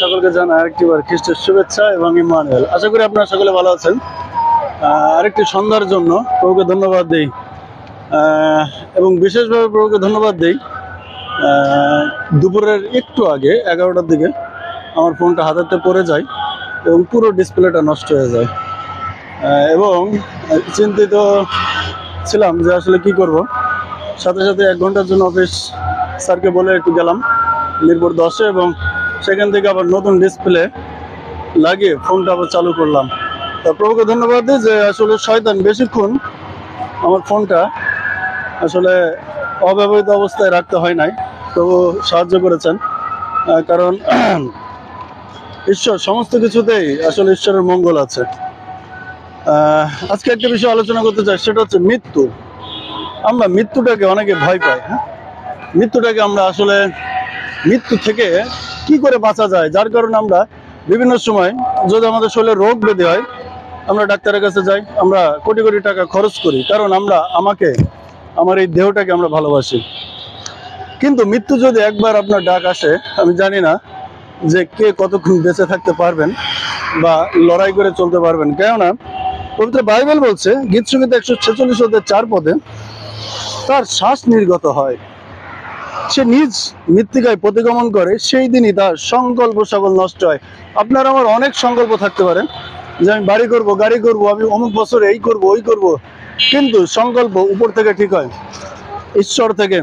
সকলকে জানা আরেকটিবার খ্রিস্টের শুভেচ্ছা এবং ইমানুয়েল। আশা করি আপনারা সকলে ভালো আছেন। আরেকটি সন্ধ্যার জন্য প্রভুকে ধন্যবাদ দিই। এবং বিশেষভাবে প্রভুকে ধন্যবাদ দিই। দুপুরের একটু আগে, এগারোটার দিকে, আমার ফোনটা হাতেতে পড়ে যায় এবং পুরো ডিসপ্লেটা নষ্ট হয়ে যায়। এবং চিন্তিত ছিলাম যে আসলে কি করব। সাথে সাথে এক ঘণ্টার জন্য অফিস স্যারকে বলে একটু গেলাম, মিরপুর দশে এবং সেখান থেকে আবার নতুন ডিসপ্লে লাগিয়ে ফোনটা আবার চালু করলাম। তা প্রভুকে ধন্যবাদ দিই যে আসলে শয়তান বেশিক্ষণ আমার ফোনটা আসলে অব্যবহৃত অবস্থায় রাখতে হয় নাই। প্রভু সাহায্য করেছেন। কারণ ঈশ্বর সমস্ত কিছুতেই আসলে ঈশ্বরের মঙ্গল আছে। আজকে একটা বিষয় আলোচনা করতে চাই, সেটা হচ্ছে মৃত্যু। আমরা মৃত্যুটাকে অনেকে ভয় পাই হ্যাঁ? মৃত্যুটাকে আমরা আসলে মৃত্যু থেকে কি করে বাঁচা যায়? যার কারণে আমরা বিভিন্ন সময় যদি আমাদের শরীরে রোগ ব্যাধি হয়, আমরা ডাক্তারের কাছে যাই, আমরা কোটি কোটি টাকা খরচ করি, কারণ আমরা, আমাকে, আমার এই দেহটাকে আমরা ভালোবাসি। কিন্তু মৃত্যু যদি একবার আপনার ডাক আসে, আমি জানি না যে কে কতক্ষণ বেঁচে থাকতে পারবেন বা লড়াই করে চলতে পারবেন। কেননা, পবিত্র বাইবেল বলছে গীত সংগীত একশো ছেচল্লিশ চার পদে, তার শ্বাস নির্গত হয়। সে নিজ মৃত্তিকায় প্রতিগমন করে, সেই দিনই তার সংকল্প সকল নষ্ট হয়। আপনার আমার অনেক সংকল্প থাকতে পারে, যে আমি বাড়ি করব, গাড়ি করব, আমি অমুক বছর এই করব, ওই করব, কিন্তু সংকল্প উপর থেকে ঠিক হয়। ঈশ্বর থেকে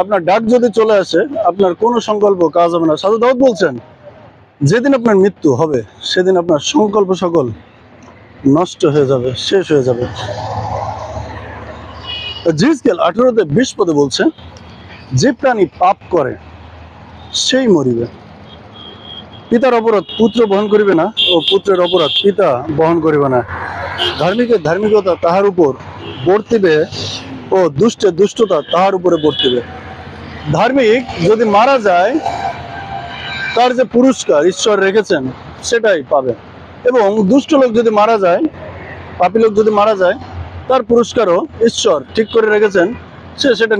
আপনার ডাক যদি চলে আসে, আপনার কোনো সংকল্প কাজ হবে না। সাধু দাউদ বলছেন, যেদিন আপনার মৃত্যু হবে, সেদিন আপনার সংকল্প সকল নষ্ট হয়ে যাবে, শেষ হয়ে যাবে। জিসকেল আঠেরোতে বিশ পদে বলছে যে প্রাণী পাপ করে, সেই মরিবে। পিতার অপরাধ পুত্র বহন করিবে না ও পুত্রের অপরাধ পিতা বহন করিবে না। ধার্মিকের ধার্মিকতা তাহার উপর বর্তিবে ও দুষ্টের দুষ্টতা তাহার উপরে বর্তিবে। ধার্মিক যদি মারা যায়, তার যে পুরস্কার ঈশ্বর রেখেছেন, সেটাই পাবে। এবং দুষ্ট লোক যদি মারা যায়, পাপী লোক যদি মারা যায়, তার পুরস্কারও ঈশ্বর ঠিক করে রেখেছেন, সে সেটা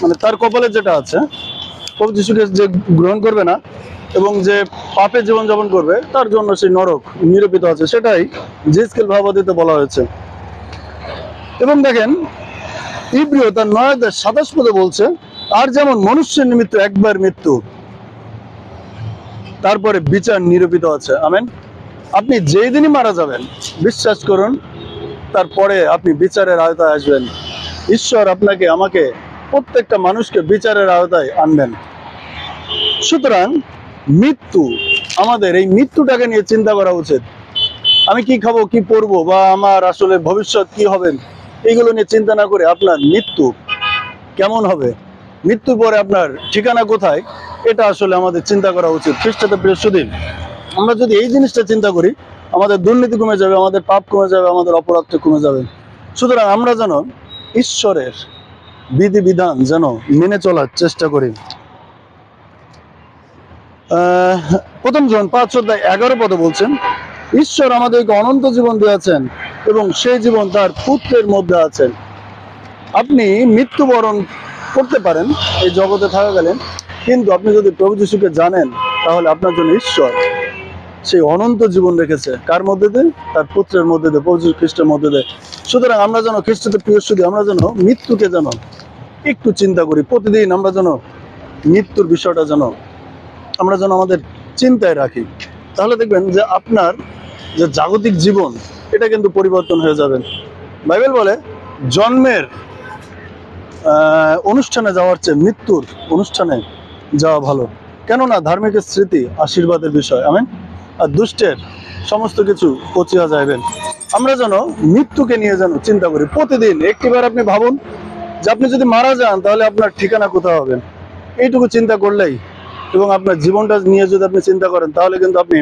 মানে তার কপালে যেটা আছে প্রভু যিশুকে যে গ্রহণ করবে না, এবং যে পাপে জীবনযাপন করবে, তার জন্য সেই নরক নিরূপিত আছে, সেটাই জিসকেল ভাবাদিতে বলা হয়েছে। এবং দেখেন, ইব্রিয় তার নয় সাতাশ পদে বলছে, আর যেমন মনুষ্যের নিমিত্ত একবার মৃত্যু, তারপরে বিচার নিরূপিত আছে। আমেন। আপনি যেই দিনই মারা যাবেন, বিশ্বাস করুন, তারপরে আপনি বিচারের আওতায় আসবেন। ঈশ্বর আপনাকে, আমাকে প্রত্যেকটা মানুষকে বিচারের আওতায় আনবেন। সুতরাং মৃত্যু, আমাদের এই মৃত্যুটাকে নিয়ে চিন্তা করা উচিত। আমি কি খাব, কি পরবো, বা আমার আসলে ভবিষ্যৎ কি হবে, এইগুলো নিয়ে চিন্তা না করে আপনার মৃত্যু কেমন হবে? মৃত্যুর পরে আপনার ঠিকানা কোথায়? এটা আসলে আমাদের চিন্তা করা উচিত। খ্রিস্টাতে সুদিন আমরা যদি এই জিনিসটা চিন্তা করি, আমাদের দুর্নীতি কমে যাবে, আমাদের পাপ কমে যাবে, আমাদের অপরাধটা কমে যাবে। সুতরাং আমরা যেন ঈশ্বরের বিধিবিধান যেন মেনে চলার চেষ্টা করি। প্রথম জন পাঁচ অধ্যায় এগারো পদে বলছেন, ঈশ্বর আমাদেরকে অনন্ত জীবন দিয়েছেন এবং সেই জীবন তার পুত্রের মধ্যে আছেন। আপনি মৃত্যুবরণ করতে পারেন, এই জগতে থাকাকালীন, কিন্তু আপনি যদি প্রভু যিশুকে জানেন, তাহলে আপনার জন্য ঈশ্বর। সেই অনন্ত জীবন রেখেছে। কার মধ্যে দিয়ে? তার পুত্রের মধ্যে দিয়ে, প্রভু খ্রিস্টের মধ্যে দিয়ে। সুতরাং আমরা যেন খ্রিস্টতে প্রিয় শুধু আমরা যেন মৃত্যুকে যেন একটু চিন্তা করি। প্রতিদিন আমরা যেন মৃত্যুর বিষয়টা যেন, আমরা যেন আমাদের চিন্তায় রাখি। তাহলে দেখবেন যে আপনার যে জাগতিক জীবন, এটা কিন্তু পরিবর্তন হয়ে যাবে। বাইবেল বলে, জন্মের অনুষ্ঠানে যাওয়ার চেয়ে মৃত্যুর অনুষ্ঠানে যাওয়া ভালো। কেননা ধার্মিকের স্মৃতি আশীর্বাদের বিষয়। আমেন। আর দুষ্টের সমস্ত কিছু পচিয়া যাইবেন। আমরা যেন মৃত্যুকে নিয়ে যেন চিন্তা করি। প্রতিদিন একটিবার আপনি ভাবুন যে আপনি যদি মারা যান, তাহলে আপনার ঠিকানা কোথাও হবেন এইটুকু চিন্তা করলেই এবং আপনার জীবনটা নিয়ে যদি আপনি চিন্তা করেন, তাহলে কিন্তু আপনি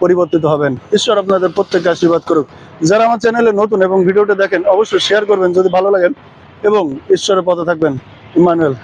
পরিবর্তিত হবেন। ঈশ্বর আপনাদের প্রত্যেককে আশীর্বাদ করুক। যারা আমার চ্যানেলে নতুন এবং ভিডিওটা দেখেন, অবশ্যই শেয়ার করবেন যদি ভালো লাগেন এবং ঈশ্বরের পথে থাকবেন। ইমানুয়েল